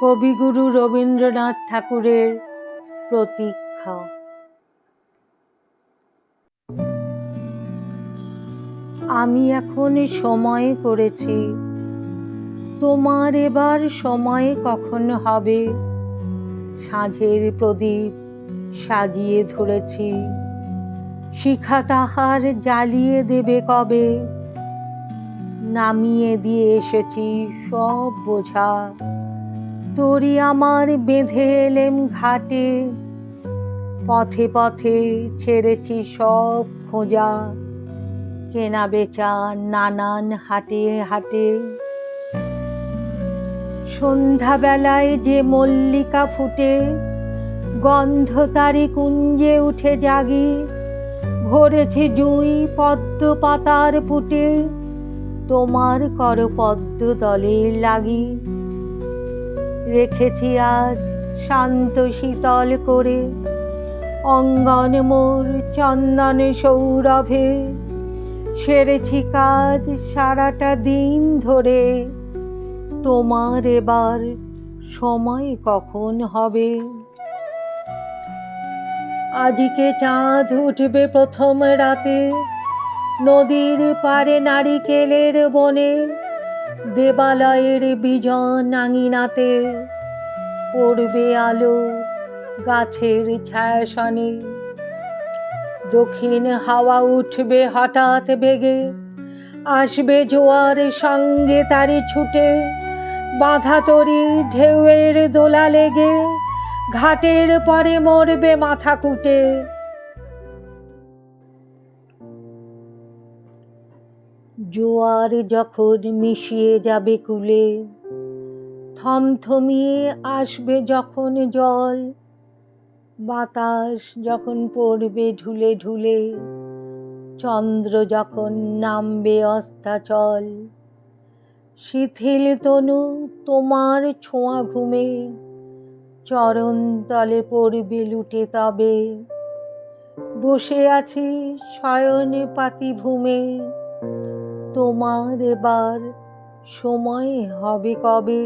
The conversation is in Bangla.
কবিগুরু রবীন্দ্রনাথ ঠাকুরের প্রতীক্ষা। আমি এখন সময় করেছি তোমার এবার সময় কখন হবে? সাঁঝের প্রদীপ সাজিয়ে ধরেছি। শিখা তাহার জ্বালিয়ে দেবে কবে? নামিয়ে দিয়ে এসেছি সব বোঝা। তোরি আমার বেঁধে এলেম ঘাটে। পথে পথে ছেড়েছি সব খোঁজা, কেনা বেচা নানান হাটে হাটে। সন্ধ্যাবেলায় যে মল্লিকা ফুটে, গন্ধ তারি কুঞ্জে উঠে জাগি। ভরেছে জুই পদ্ম পাতার পুটে, তোমার কর পদ্ম দলের লাগি। রেখেছি আজ শান্ত শীতল করে। অঙ্গন মোর চন্দন সৌরভে, সেরেছি কাজ সারাটা দিন ধরে। তোমার এবার সময় কখন হবে? আজকে চাঁদ উঠবে প্রথম রাতে, নদীর পারে নারিকেলের বনে। দেবালয়ের বিজন আঙিনাতে পড়বে আলো গাছের ছায়াসনে। দক্ষিণ হাওয়া উঠবে হঠাৎ বেগে, আসবে জোয়ার সঙ্গে তারি ছুটে। বাঁধা তরি ঢেউয়ের দোলা লেগে, ঘাটের পরে মরবে মাথা কুটে। জোয়ার যখন মিশিয়ে যাবে কুলে, থমথমিয়ে আসবে যখন জল, বাতাস যখন পড়বে ঢুলে ঢুলে, চন্দ্র যখন নামবে অস্তাচল, শিথিল তনু তোমার ছোঁয়া ঘুমে, চরণ তলে পড়বে লুটে তবে, বসে আছি শয়ন পাতি ভূমে তোমার এবার সময় হবে কবে?